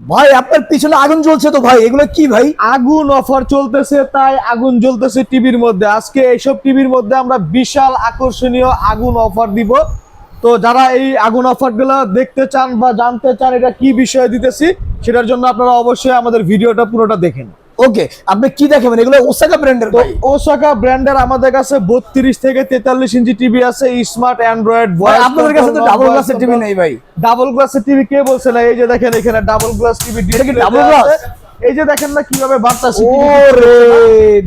ভাই, আপনার পিছনে আগুন জ্বলছে তো ভাই, এগুলো কি ভাই? আগুন অফার চলতেছে, তাই আগুন জ্বলতেছে টিভির মধ্যে। আজকে এইসব টিভির মধ্যে আমরা বিশাল আকর্ষণীয় আগুন অফার দিব। তো যারা এই আগুন অফারগুলো দেখতে চান বা জানতে চান এটা কি বিষয়ে দিতেছি, সেটার জন্য আপনারা অবশ্যই আমাদের ভিডিওটা পুরোটা দেখেন। ওকে আপনি কি দেখাবেন এগুলো ওসাকা ব্র্যান্ডের তো ওসাকা ব্র্যান্ডের আমাদের কাছে বত্রিশ থেকে তেতাল্লিশ ইঞ্চি টিভি আছে স্মার্ট অ্যান্ড্রয়েড ভাই, আপনাদের কাছে তো ডাবল গ্লাসের টিভি নেই ভাই। ডাবল গ্লাসের টিভি কে বলছে না? এই যে দেখেন এখানে ডাবল গ্লাস টিভি এটা কি double glass? এই যে দেখেন না কীভাবে বার্তাছে ওরে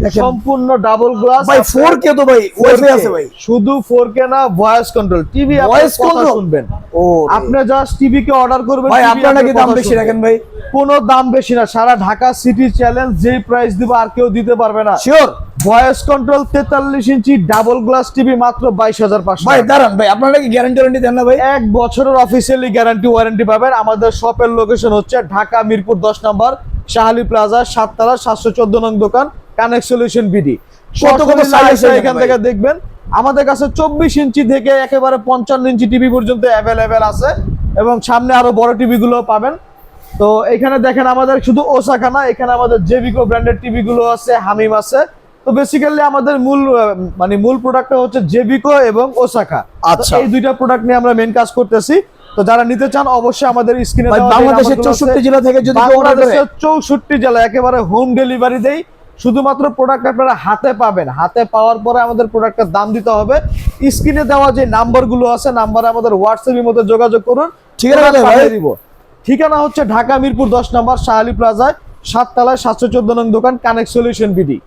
দেখেন। সম্পূর্ণ ডাবল গ্লাস ভাই 4K তো ভাই ওয়াইফাই আছে ভাই। শুধু 4K না voice control TV voice control? শুনবেন। ও আপনি জাস্ট টিভি কে অর্ডার করবেন ভাই আপনারা আপনার দাম বেশি রাখেন ভাই? কোনো দাম বেশি না। সারা ঢাকা সিটি চ্যালেঞ্জ যেই প্রাইস দিব আর কেউ দিতে পারবে না। শিওর ভয়েস কন্ট্রোল তেতাল্লিশ ইঞ্চি ডাবল গ্লাস টিভি মাত্র বাইশ হাজার পাঁচশো ভাই দাঁড়ান ভাই আপনারা কি গ্যারান্টি ওয়ারেন্টি দেন না ভাই? এক বছরের অফিসিয়ালি গ্যারান্টি ওয়ারেন্টি পাবেন। আমাদের শপের লোকেশন হচ্ছে ঢাকা মিরপুর দশ নম্বর শাহালি প্লাজা সাততলা সাতশো চোদ্দ নং দোকান কানেক্ট সলিউশন বিডি এখান থেকে দেখবেন আমাদের কাছে চব্বিশ ইঞ্চি থেকে একেবারে পঞ্চান্ন ইঞ্চি টিভি পর্যন্ত অ্যাভেলেবেল আছে এবং সামনে আরও বড় টিভি গুলো পাবেন। তো এখানে দেখেন আমাদের শুধু ওসাকা না এখানে আমাদের জেবিকো ব্র্যান্ডের টিভি গুলো আছে হামিম আছে। তো বেসিক্যালি আমাদের মূল মানে মূল প্রোডাক্টটা হচ্ছে জেবিকো এবং ওসাকা আচ্ছা। এই দুইটা প্রোডাক্ট নিয়ে আমরা মেন কাজ করতেছি। তো যারা নিতে চান অবশ্যই আমাদের স্ক্রিনে বাংলাদেশের চৌষট্টি জেলা থেকে যদি বাংলাদেশের চৌষট্টি জেলা একেবারে হোম ডেলিভারি দেই। শুধুমাত্র প্রোডাক্ট আপনারা হাতে পাবেন। হাতে পাওয়ার পরে আমাদের প্রোডাক্টের দাম দিতে হবে। স্ক্রিনে দেওয়া যে নাম্বারগুলো আছে নাম্বারে আমাদের হোয়াটসঅ্যাপের মধ্যে যোগাযোগ করুন। ঠিক আছে? দিব। ঠিকানা হচ্ছে ঢাকা মিরপুর দশ নম্বর শাহালি প্লাজায়, সাততলায় সাতশো চোদ্দ নং দোকান কানেক্ট সলিউশন বিডি